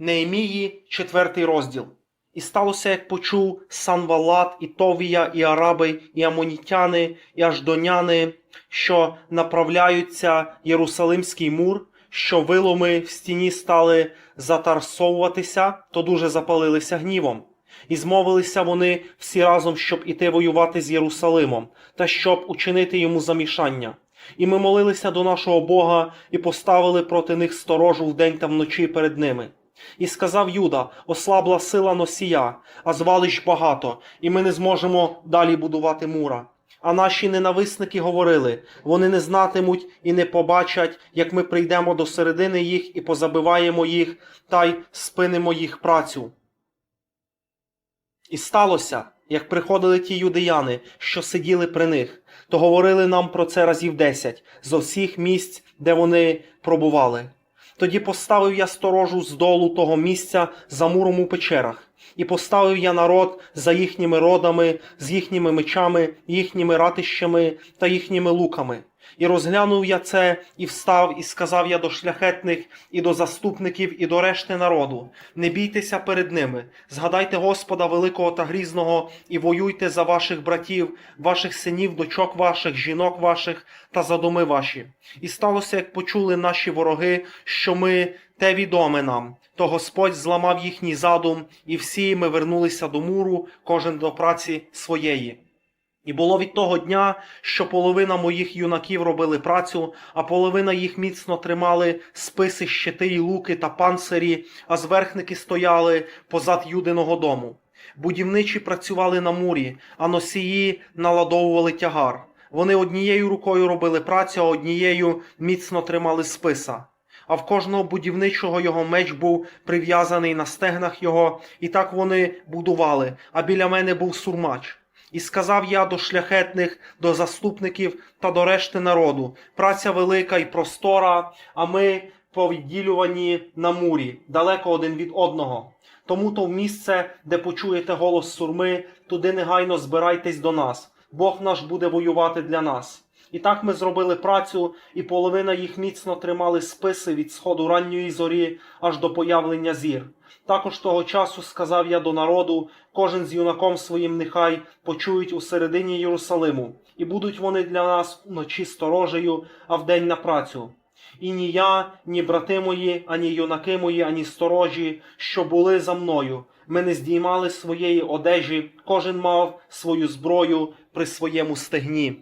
Неемії, четвертий розділ. І сталося, як почув Санвалат, і Товія, і Араби, і Амонітяни, і Аждоняни, що направляються Єрусалимський мур, що виломи в стіні стали затарсовуватися, то дуже запалилися гнівом. І змовилися вони всі разом, щоб іти воювати з Єрусалимом, та щоб учинити йому замішання. І ми молилися до нашого Бога і поставили проти них сторожу вдень та вночі перед ними. І сказав Юда: ослабла сила носія, а звалищ багато, і ми не зможемо далі будувати мура. А наші ненависники говорили: вони не знатимуть і не побачать, як ми прийдемо до середини їх і позабиваємо їх, та й спинимо їх працю. І сталося, як приходили ті юдеяни, що сиділи при них, то говорили нам про це разів десять зо всіх місць, де вони пробували. Тоді поставив я сторожу з долу того місця за муром у печерах, і поставив я народ за їхніми родами, з їхніми мечами, їхніми ратищами та їхніми луками. І розглянув я це, і встав, і сказав я до шляхетних, і до заступників, і до решти народу: не бійтеся перед ними, згадайте Господа великого та грізного, і воюйте за ваших братів, ваших синів, дочок ваших, жінок ваших та за доми ваші. І сталося, як почули наші вороги, що ми те відоме нам, то Господь зламав їхній задум, і всі ми вернулися до муру, кожен до праці своєї. І було від того дня, що половина моїх юнаків робили працю, а половина їх міцно тримали списи, щити й луки та панцирі, а зверхники стояли позад юдиного дому. Будівничі працювали на мурі, а носії наладовували тягар. Вони однією рукою робили працю, а однією міцно тримали списа. А в кожного будівничого його меч був прив'язаний на стегнах його, і так вони будували, а біля мене був сурмач. І сказав я до шляхетних, до заступників та до решти народу: праця велика і простора, а ми повідділювані на мурі, далеко один від одного. Тому то в місце, де почуєте голос сурми, туди негайно збирайтесь до нас. Бог наш буде воювати для нас. І так ми зробили працю, і половина їх міцно тримали списи від сходу ранньої зорі аж до появлення зір. Також того часу сказав я до народу, кожен з юнаком своїм нехай почують у середині Єрусалиму, і будуть вони для нас вночі сторожею, а вдень на працю. І ні я, ні брати мої, ані юнаки мої, ані сторожі, що були за мною. Ми не здіймали своєї одежі, кожен мав свою зброю при своєму стегні.